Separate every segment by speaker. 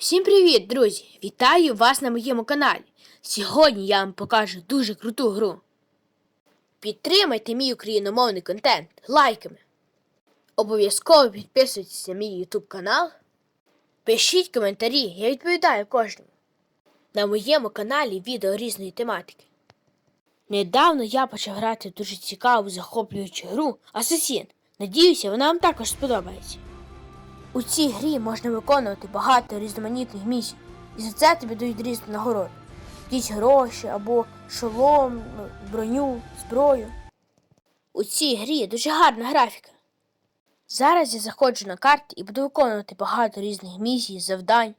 Speaker 1: Всім привіт, друзі! Вітаю вас на моєму каналі. Сьогодні я вам покажу дуже круту гру. Підтримайте мій україномовний контент лайками. Обов'язково підписуйтесь на мій YouTube канал. Пишіть коментарі, я відповідаю кожному. На моєму каналі відео різної тематики. Недавно я почав грати дуже цікаву захоплюючу гру Асасін. Надіюся, вона вам також сподобається. У цій грі можна виконувати багато різноманітних місій, і за це тобі дають різні нагороди. Якісь гроші або шолом, броню, зброю. У цій грі дуже гарна графіка. Зараз я заходжу на карти і буду виконувати багато різних місій, завдань.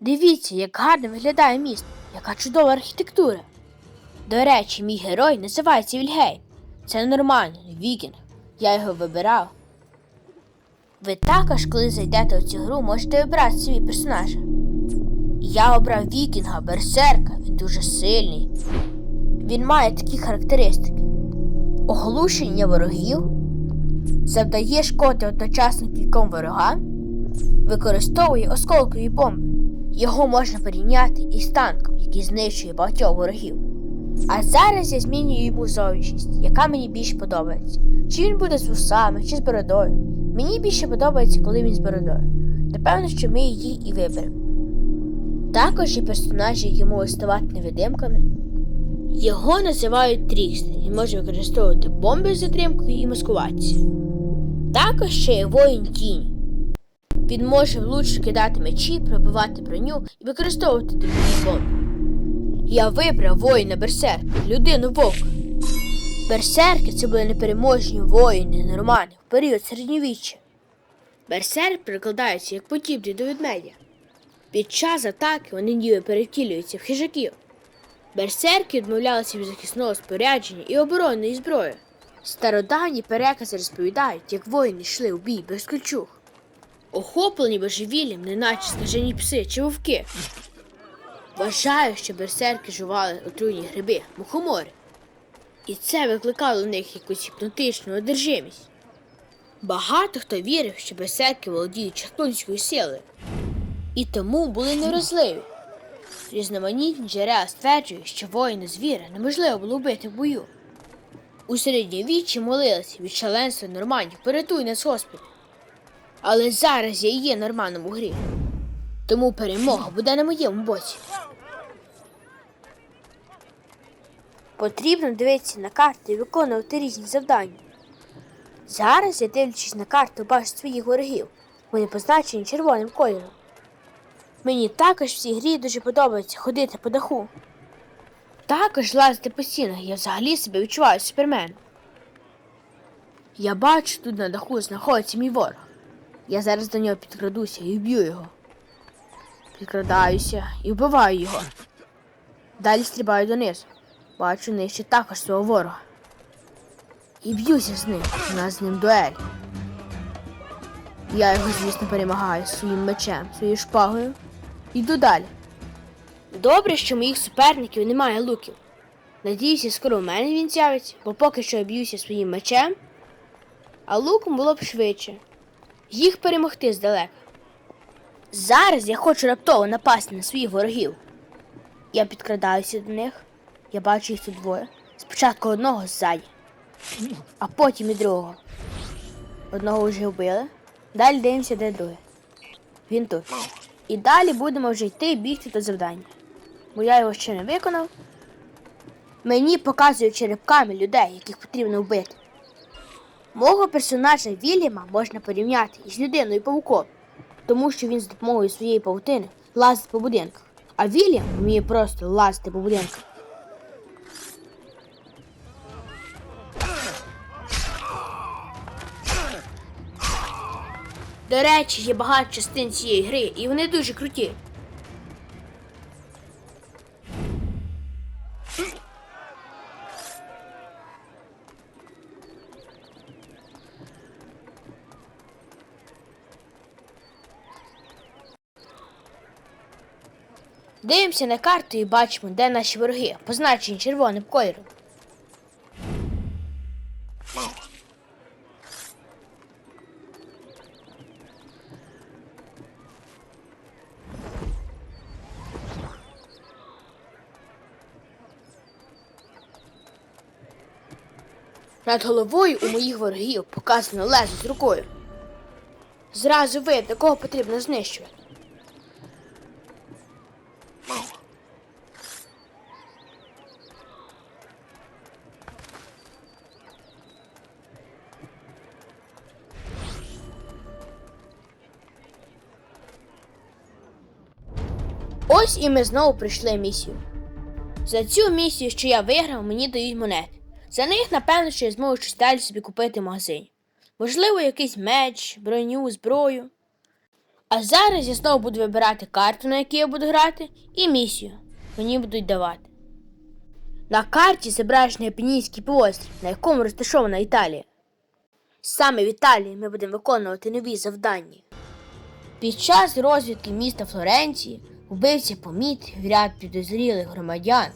Speaker 1: Дивіться, як гарно виглядає міст, яка чудова архітектура. До речі, мій герой називається Вільгейм. Це нормально, вікінг. Я його вибирав. Ви також, коли зайдете у цю гру, можете обрати собі персонажа. Я обрав Вікінга, Берсерка, він дуже сильний. Він має такі характеристики: оглушення ворогів, завдає шкоди одночасно кільком ворогам, використовує осколкові бомби. Його можна порівняти із танком, який знищує багатьох ворогів. А зараз я змінюю йому зовнішність, яка мені більш подобається. Чи він буде з вусами, чи з бородою. Мені більше подобається, коли він з бородою. Напевно, що ми її і виберемо. Також є персонажі, які можуть ставати невидимками. Його називають Трікстер і може використовувати бомби з затримкою і маскуватися. Також ще є воїн тіні. Він може влучно кидати мечі, пробивати броню і використовувати такі бомби. Я вибрав воїна Берсерк, людину вовка. Берсерки це були непереможні воїни нормани в період середньовіччя. Берсерк перекладається як подібний до ведмедя. Під час атаки вони ніби перевтілюються в хижаків. Берсерки відмовлялися від захисного спорядження і оборонної зброї. Стародавні перекази розповідають, як воїни йшли у бій без ключух. Охоплені божевіллям, неначе скажені пси чи вовки. Вважаю, що берсерки жували отруйні гриби, мухомори. І це викликало в них якусь гіпнотичну одержимість. Багато хто вірив, що берсерки володіють чаклунською силою, і тому були невразливі. Різноманітні джерела стверджують, що воїна звіра неможливо було вбити в бою. У середньовіччі молилися від шаленства норманів порятуй нас Господи. Але зараз я і є норманом у грі. Тому перемога буде на моєму боці. Потрібно дивитися на карти і виконувати різні завдання. Зараз я дивлячись на карту, бачу своїх ворогів. Вони позначені червоним кольором. Мені також в цій грі дуже подобається ходити по даху. Також лазити по стінах, я взагалі себе відчуваю суперменом. Я бачу, тут на даху знаходиться мій ворог. Я зараз до нього підкрадуся і вб'ю його. Підкрадаюся і вбиваю його. Далі стрибаю донизу. Бачу нижче також свого ворога. І б'юся з ним. У нас з ним дуель. Я його, звісно, перемагаю своїм мечем, своєю шпагою. Йду далі. Добре, що моїх суперників немає луків. Надіюся, скоро в мене він з'явиться, бо поки що я б'юся своїм мечем, а луком було б швидше. Їх перемогти здалека. Зараз я хочу раптово напасти на своїх ворогів. Я підкрадаюся до них. Я бачу їх тут двоє. Спочатку одного ззаді, а потім і другого. Одного вже вбили. Далі дивимося, де другий. Він тут. І далі будемо вже йти бігти до завдання. Бо я його ще не виконав. Мені показують черепками людей, яких потрібно вбити. Мого персонажа Вільяма можна порівняти із людиною павуком, тому що він з допомогою своєї павутини лазить по будинках. А Вільям вміє просто лазити по будинках. До речі, є багато частин цієї гри, і вони дуже круті. Дивимося на карту і бачимо, де наші вороги, позначені червоним кольором. Над головою у моїх ворогів показано лезо з рукою. Зразу видно, кого потрібно знищувати. Ось і ми знову пройшли місію. За цю місію, що я виграв, мені дають монети. За них, напевно, що я зможу щось далі собі купити в магазині. Можливо, якийсь меч, броню, зброю. А зараз я знову буду вибирати карту, на якій я буду грати, і місію. Мені будуть давати. На карті зображений Апенінський півострів, на якому розташована Італія. Саме в Італії ми будемо виконувати нові завдання. Під час розвідки міста Флоренції вбивця помітив ряд підозрілих громадян,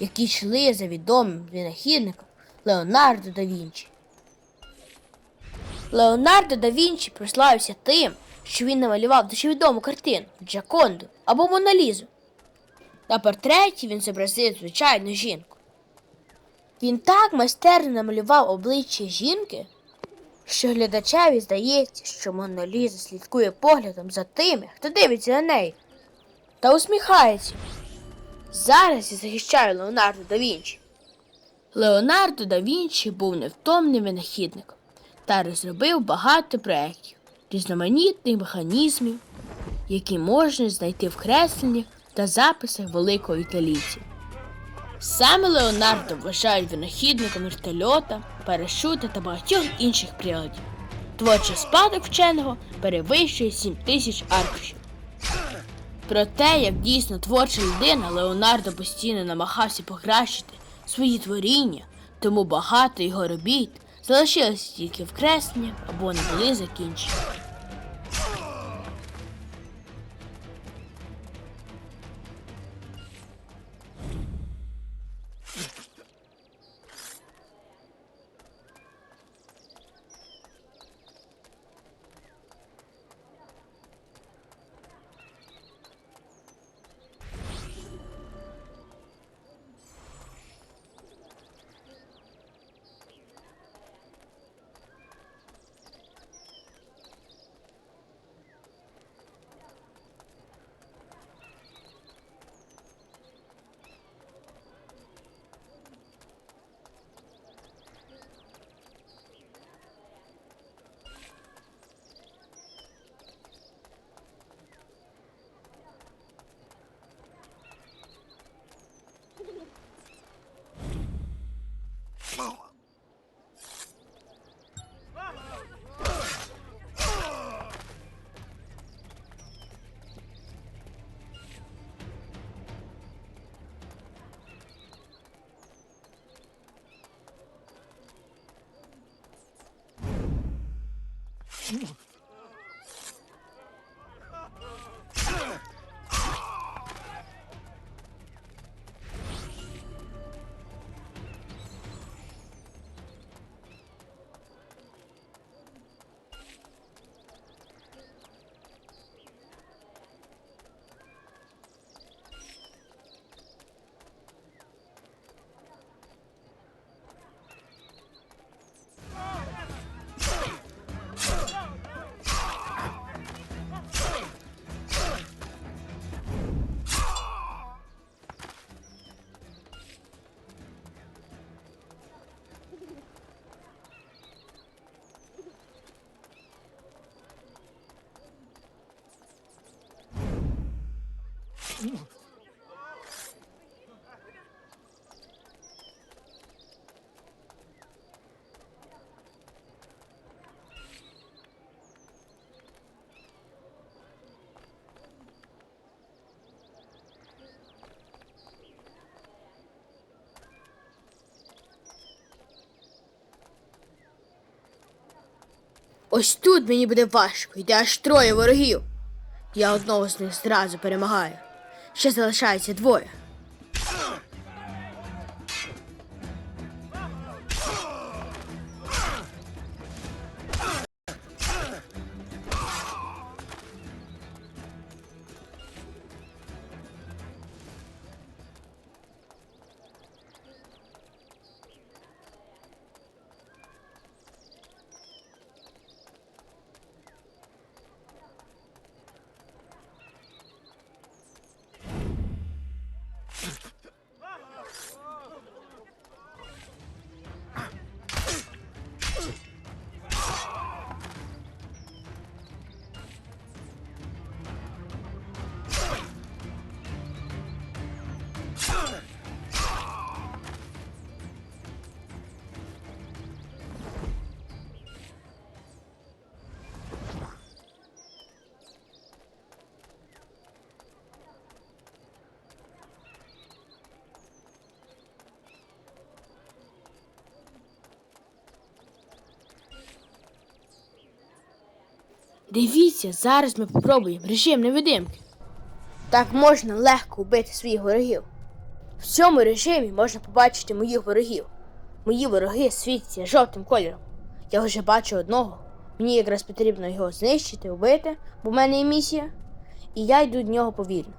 Speaker 1: які йшли за відомим винахідником Леонардо да Вінчі. Леонардо да Вінчі прославився тим, що він намалював дуже відому картину Джаконду або Моналізу. На портреті він зобразив звичайну жінку. Він так майстерно намалював обличчя жінки, що глядачеві здається, що Моноліза слідкує поглядом за тими, хто дивиться на неї, та усміхається. Зараз я захищаю Леонардо да Вінчі. Леонардо да Вінчі був невтомним винахідником та розробив багато проєктів, різноманітних механізмів, які можна знайти в кресленнях та записах великого італійця. Саме Леонардо вважають винахідником вертольота, парашута та багатьох інших приладів. Творчий спадок вченого перевищує 7 тисяч аркушів. Про те, як дійсно творча людина, Леонардо постійно намагався покращити свої творіння, тому багато його робіт залишилися тільки в кресні або не були закінчені. Ось тут мені буде важко, йде аж троє ворогів. Я одного з них зразу перемагаю. Ще залишається двоє. Дивіться, зараз ми попробуємо режим невидимки. Так можна легко вбити своїх ворогів. В цьому режимі можна побачити моїх ворогів. Мої вороги світяться жовтим кольором. Я вже бачу одного. Мені якраз потрібно його знищити, вбити, бо в мене є місія. І я йду до нього повільно.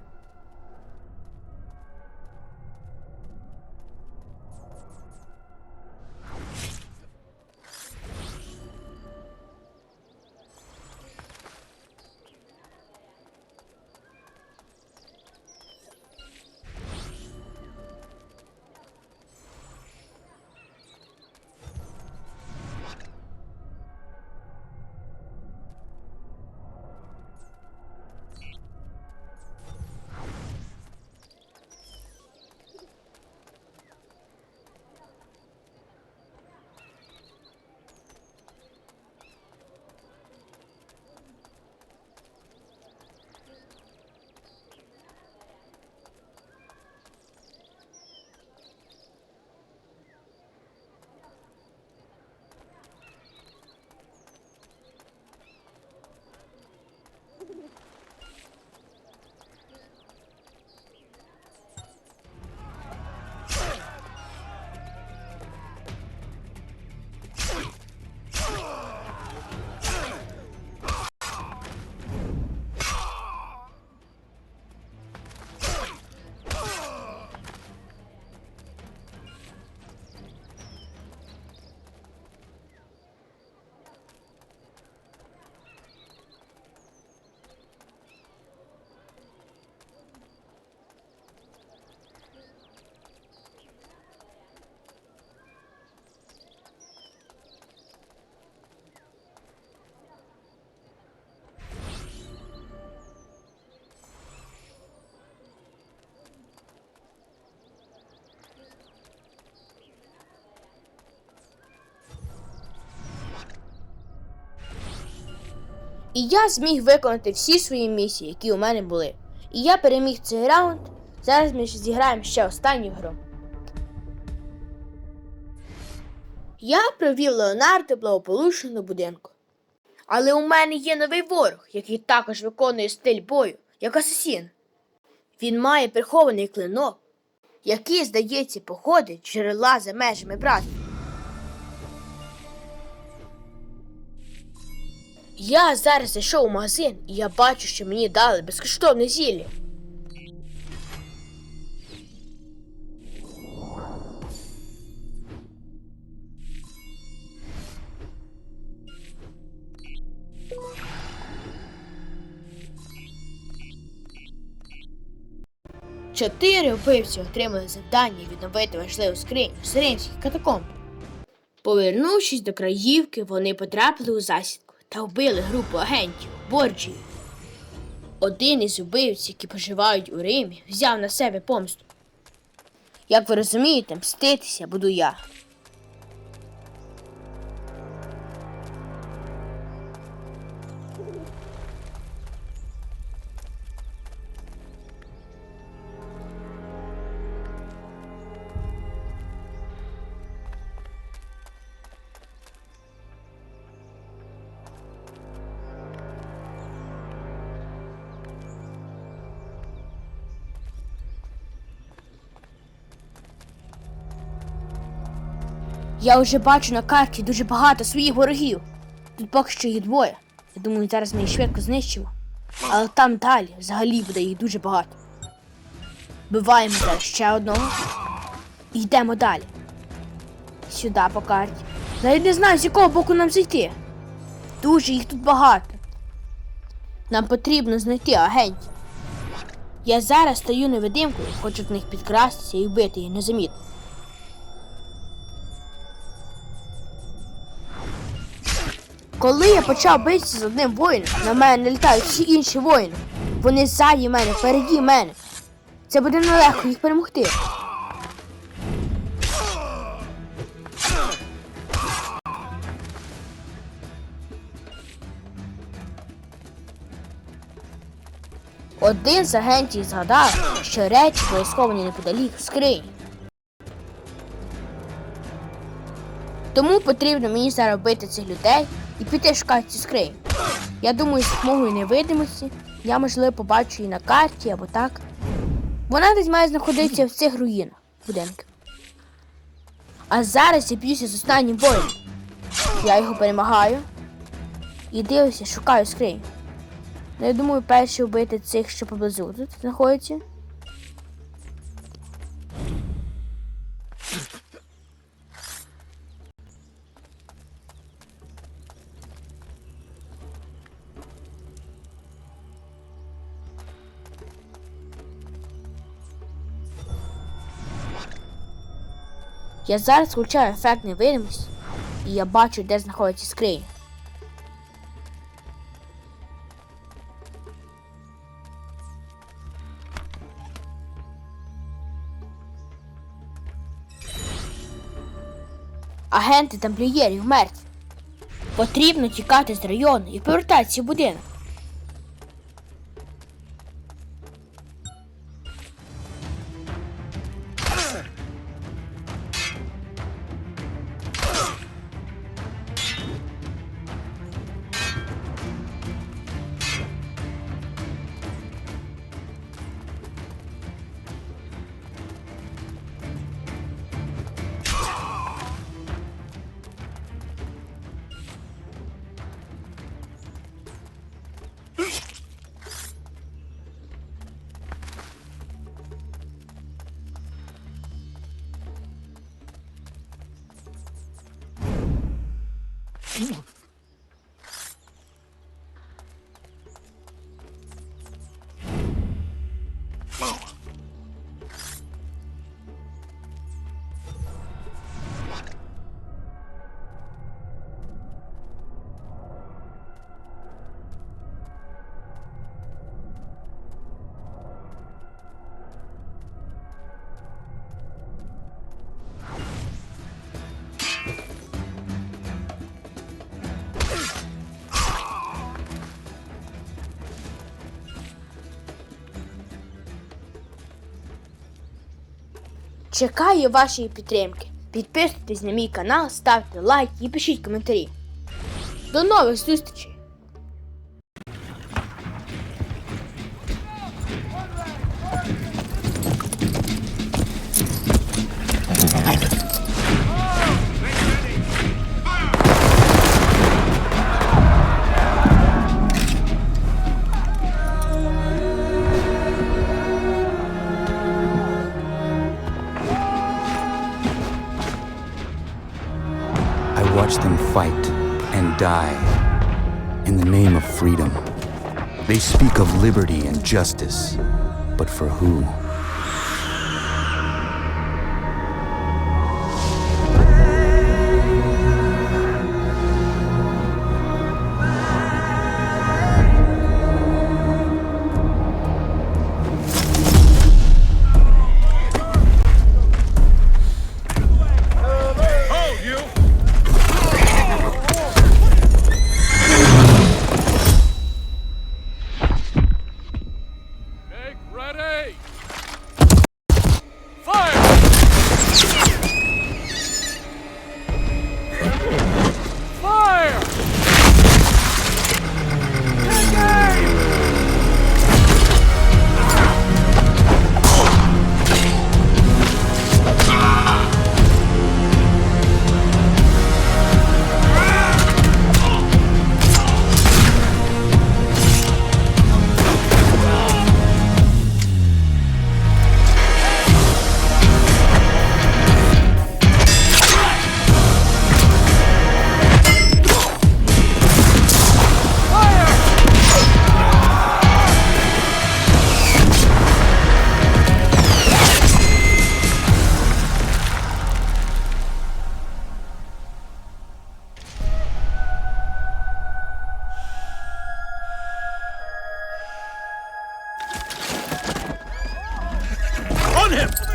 Speaker 1: І я зміг виконати всі свої місії, які у мене були. І я переміг цей раунд. Зараз ми зіграємо ще останню гру. Я привів Леонардо благополучно будинку. Але у мене є новий ворог, який також виконує стиль бою, як асасін. Він має прихований клинок, який, здається, походить джерела за межами братства. Я зараз зайшов у магазин і я бачу, що мені дали безкоштовне зілля. Чотири вбивці отримали завдання відновити важливу скриню з римських катакомб. Повернувшись до краївки, вони потрапили у засідку та вбили групу агентів Борджі. Один із убивців, які поживають у Римі, взяв на себе помсту. Як ви розумієте, мститися буду я. Я вже бачу на карті дуже багато своїх ворогів. Тут поки що їх двоє. Я думаю, зараз ми їх швидко знищимо. Але там далі взагалі буде їх дуже багато. Биваємо зараз ще одного. Йдемо далі. Сюди по карті. Навіть не знаю, з якого боку нам зайти. Дуже їх тут багато. Нам потрібно знайти агентів. Я зараз стою невидимкою, хочу до них підкрастися і вбити їх незамітно. Коли я почав битися з одним воїном, на мене налітають всі інші воїни. Вони ззаді мене, впереді мене. Це буде нелегко їх перемогти. Один з агентів згадав, що речі були неподалік в скрині. Тому потрібно мені зараз вбити цих людей і піти шукати ці скрині. Я думаю, з допомогою невидимості я, можливо, побачу її на карті або так. Вона десь має знаходитися в цих руїнах будинків. А зараз я б'юся з останнім боєм. Я його перемагаю. І дивлюся, шукаю скриню. Ну, я думаю, перше вбити цих, що поблизу тут знаходяться. Я зараз включаю ефект невидимості, і я бачу, де знаходиться скриня. Агенти тамплієрів мертві. Потрібно тікати з району і повертатися в будинок. Чекаю вашої підтримки. Підписуйтесь на мій канал, ставте лайк і пишіть коментарі. До нових зустрічей!
Speaker 2: Freedom. They speak of liberty and justice, but for who?
Speaker 3: On him!